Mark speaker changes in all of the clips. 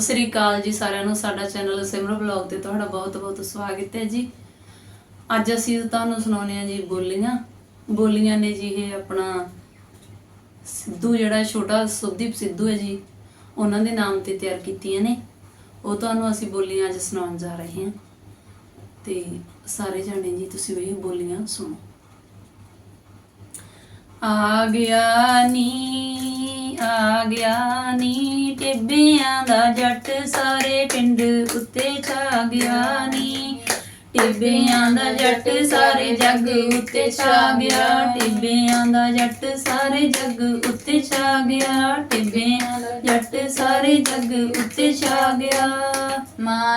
Speaker 1: ਸਤਿ ਸ੍ਰੀ ਅਕਾਲ ਜੀ ਸਾਰਿਆਂ ਨੂੰ। ਸਾਡਾ ਚੈਨਲ ਸਿਮਰ ਬਲੌਗ ਤੇ ਤੁਹਾਡਾ ਬਹੁਤ-ਬਹੁਤ ਸਵਾਗਤ ਹੈ ਜੀ। ਅੱਜ ਅਸੀਂ ਤੁਹਾਨੂੰ ਸੁਣਾਉਣੇ ਆ ਜੀ ਬੋਲੀਆਂ। ਬੋਲੀਆਂ ਨੇ ਜੀ ਇਹ ਆਪਣਾ ਸਿੱਧੂ ਜਿਹੜਾ ਛੋਟਾ ਸੁਭਦੀਪ ਸਿੱਧੂ ਹੈ ਜੀ, ਉਹਨਾਂ ਦੇ ਨਾਮ ਤੇ ਤਿਆਰ ਕੀਤੀਆਂ ਨੇ। ਉਹ ਤੁਹਾਨੂੰ ਅਸੀਂ ਬੋਲੀਆਂ ਅੱਜ ਸੁਣਾਉਣ ਜਾ ਰਹੇ ਹਾਂ। ਤੇ ਸਾਰੇ ਜਾਣੇ ਜੀ ਤੁਸੀਂ ਵੀ ਬੋਲੀਆਂ ਸੁਣੋ। ਆ ਗਿਆ ਨੀ, ਆ ਗਿਆ ਨੀ। ਟਿੱਬਿਆਂ ਦਾ ਜੱਟ ਸਾਰੇ ਪਿੰਡ ਉੱਤੇ ਛਾ ਗਿਆ ਨੀ। ਟਿੱਬਿਆਂ ਦਾ ਜੱਟ ਸਾਰੇ ਜੱਗ ਉੱਤੇ ਛਾ ਗਿਆ। ਟਿੱਬਿਆਂ ਦਾ ਜੱਟ ਸਾਰੇ ਜੱਗ ਉੱਤੇ ਛਾ ਗਿਆ। ਟਿੱਬਿਆਂ ਦਾ ਜੱਟ ਸਾਰੇ ਜੱਗ ਉੱਤੇ ਛਾ ਗਿਆ।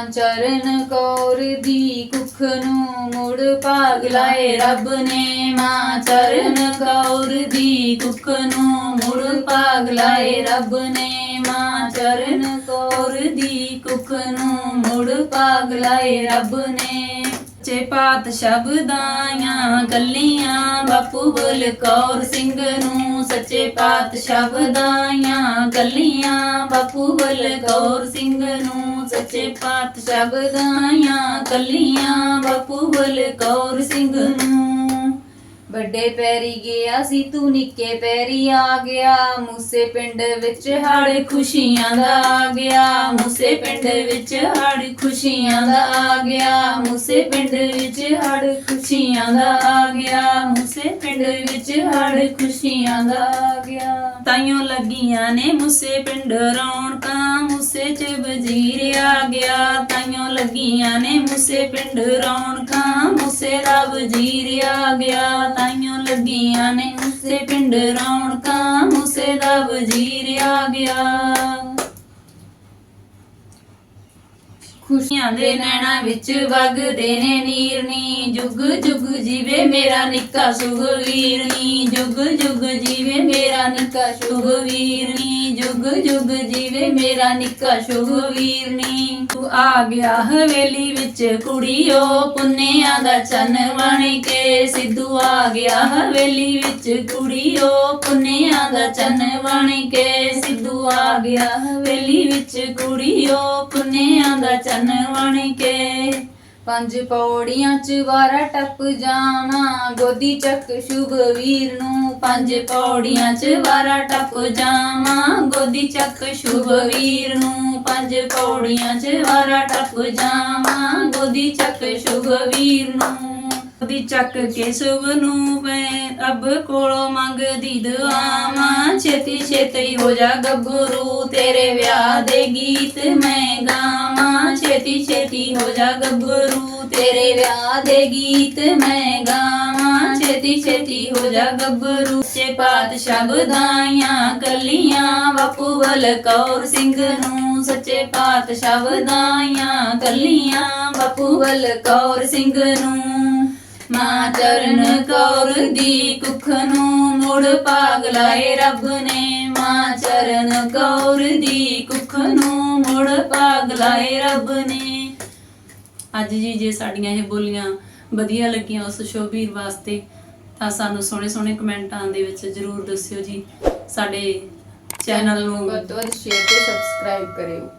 Speaker 2: ਚਰਨ ਕੌਰ ਦੀ ਕੁੱਖ ਨੂੰ ਮੁੜ ਭਾਗ ਲਾਏ ਰੱਬ ਨੇ ਮਾਂ। ਚਰਨ
Speaker 1: ਕੌਰ ਦੀ ਕੁੱਖ ਨੂੰ ਮੁੜ ਭਾਗ ਲਾਏ ਰੱਬ ਨੇ ਮਾਂ। ਚਰਨ ਕੌਰ ਦੀ ਕੁੱਖ ਨੂੰ ਮੁੜ ਭਾਗ ਲਾਏ ਰੱਬ ਨੇ। ਚੇ ਪਾਤ ਸ਼ਬਦਾਂ ਗੱਲੀਆਂ, ਬਾਪੂ ਬੋਲ ਕੌਰ ਸਿੰਘ ਨੂੰ ਸੱਚੇ ਪਾਤ ਸ਼ਬਦਾਂ ਕੱਲੀਆਂ ਬਾਪੂ ਬੋਲ ਕੌਰ ਸਿੰਘ ਨੂੰ ਸੱਚੇ ਪਾਤ ਸ਼ਬਦਾਂ ਕੱਲੀਆਂ ਬਾਪੂ ਬੋਲ ਕੌਰ ਸਿੰਘ ਨੂੰ
Speaker 2: ਵੱਡੇ ਪੈਰੀ ਗਿਆ ਸੀ, ਤੂੰ ਨਿੱਕੇ ਪੈਰੀ ਆ ਗਿਆ। ਮੂਸੇ ਪਿੰਡ ਵਿੱਚ
Speaker 1: ਹੜ ਖੁਸ਼ੀਆਂ ਦਾ ਆ ਗਿਆ। ਮੂਸੇ ਪਿੰਡ ਵਿੱਚ ਹੜ ਖੁਸ਼ੀਆਂ ਦਾ ਆ ਗਿਆ। ਮੂਸੇ ਪਿੰਡ ਵਿੱਚ ਹੜ ਖੁਸ਼ੀਆਂ ਦਾ ਆ ਗਿਆ। ਮੂਸੇ ਪਿੰਡ ਵਿੱਚ ਹੜ ਖੁਸ਼ੀਆਂ ਦਾ ਆ ਗਿਆ। ਤਾਈਓ ਲੱਗੀਆਂ ਨੇ ਮੂਸੇ ਪਿੰਡ ਰੌਣਕਾਂ, ਮੂਸੇ ਚ ਵਜ਼ੀਰ ਆ ਗਿਆ। ਤਾਈਓ ਲੱਗੀਆਂ ਨੇ ਮੂਸੇ ਪਿੰਡ ਰੌਣਕਾਂ। ਵਜੀਰਿਆ ਗਿਆ, ਤਾਈਓ ਲੱਗੀਆਂ ਨੇ ਮੂਸੇ ਪਿੰਡ ਰੌਣਕਾਂ ਮੂਸੇ ਦਾ ਵਜ਼ੀਰ ਗਿਆ। ਖੁਸ਼ੀਆਂ ਦੇ ਨੈਣਾ ਵਿੱਚ ਵਗਦੇ ਨੇ ਨੀਰਨੀ, ਜੁਗ ਜੁਗ ਜੀਵੇ ਮੇਰਾ ਨਿੱਕਾ ਸੁਖਵੀਰਨੀ ਜੁਗ ਜੁਗ ਜੀਵੇ ਮੇਰਾ ਨਿੱਕਾ ਸੁਖਵੀਰਨੀ ਜੁਗ ਜੁਗ ਜੀਵੇ ਮੇਰਾ ਨਿੱਕਾ ਸੁਖਵੀਰਨੀ ਤੂੰ ਆ ਗਿਆ ਹਵੇਲੀ ਵਿੱਚ ਕੁੜੀਓ, ਪੁੰਨਿਆਂ ਦਾ ਚੰਨ ਬਣ ਕੇ। ਸਿੱਧੂ ਆ ਗਿਆ ਹਵੇਲੀ ਵਿੱਚ ਕੁੜੀਓ, ਪੁੰਨਿਆਂ ਦਾ ਚੰਨ ਬਣ ਕੇ। ਸਿੱਧੂ ਆ ਗਿਆ ਹਵੇਲੀ ਵਿੱਚ ਕੁੜੀਓ, ਪੁੰਨਿਆਂ ਦਾ ਚੰਨ ਬਣ ਕੇ।
Speaker 2: ਪੰਜ ਪੌੜੀਆਂ ਚ ਵਾਰਾ ਟੱਪ ਜਾਣਾ, ਗੋਦੀ ਚੱਕ ਸ਼ੁਭ ਵੀਰ ਨੂੰ।
Speaker 1: ਪੰਜ ਪੌੜੀਆਂ ਚ ਵਾਰਾ ਟੱਪ ਜਾਵਾਂ। ਗੋਦੀ ਚੱਕ ਸ਼ੁਭ ਵੀਰ ਨੂੰ ਪੰਜ ਪੌੜੀਆਂ ਚ ਵਾਰਾ ਟੱਪ ਜਾਵਾਂ। ਗੋਦੀ ਚੱਕ ਸ਼ੁਭ ਵੀਰ ਨੂੰ ਗੋਦੀ ਚੱਕ ਕੇ ਸ਼ੁਭ ਨੂੰ ਮੈਂ ਰੱਬ ਕੋਲੋਂ ਮੰਗਦੀ ਦੁਆਵਾਂ। ਛੇਤੀ ਛੇਤੀ ਹੋ ਜਾ ਗੱਭਰੂ, ਤੇਰੇ ਵਿਆਹ ਦੇ ਗੀਤ ਮੈਂ ਗਾਵਾਂ। ਛੇਤੀ ਛੇਤੀ ਹੋ ਜਾ ਗੱਭਰੂ, ਤੇਰੇ ਵਿਆਹ ਦੇ ਗੀਤ ਮੈਂ ਗਾਵਾਂ। ਛੇਤੀ ਛੇਤੀ ਹੋ ਜਾ ਗੱਭਰੂ ਸੇ ਪਾਤ ਸ਼ਬਦਾਂ ਕੱਲੀਆਂ। ਬਾਪੂ ਬਲ ਕੌਰ ਸਿੰਘ ਨੂੰ ਸੱਚੇ ਪਾਤ ਸ਼ਬਦਾਂ ਕੱਲੀਆਂ। ਬਾਪੂ ਬਲ ਕੌਰ ਸਿੰਘ ਨੂੰ ਮਾਂ ਚਰਨ ਕੌਰ ਦੀ ਕੁੱਖ ਨੂੰ ਮੁੜ ਭਾਗ ਲਾਏ ਰੱਬ ਨੇ। ਮਾਂ ਚਰਨ ਕੌਰ ਦੀ ਕੁੱਖ ਨੂੰ ਮੁੜ ਭਾਗ ਲਾਏ ਰੱਬ ਨੇ। ਅੱਜ ਜੀ ਜੇ ਸਾਡੀਆਂ ਇਹ ਬੋਲੀਆਂ ਵਧੀਆ ਲੱਗੀਆਂ ਉਸ ਸ਼ੋਭੀਰ ਵਾਸਤੇ, ਤਾਂ ਸਾਨੂੰ ਸੋਹਣੇ ਸੋਹਣੇ ਕਮੈਂਟਾਂ ਦੇ ਵਿੱਚ ਜਰੂਰ ਦੱਸਿਓ ਜੀ। ਸਾਡੇ ਚੈਨਲ ਨੂੰ
Speaker 2: ਵੱਧ ਤੋਂ ਵੱਧ ਸ਼ੇਅਰ ਤੇ ਸਬਸਕ੍ਰਾਈਬ ਕਰਿਓ।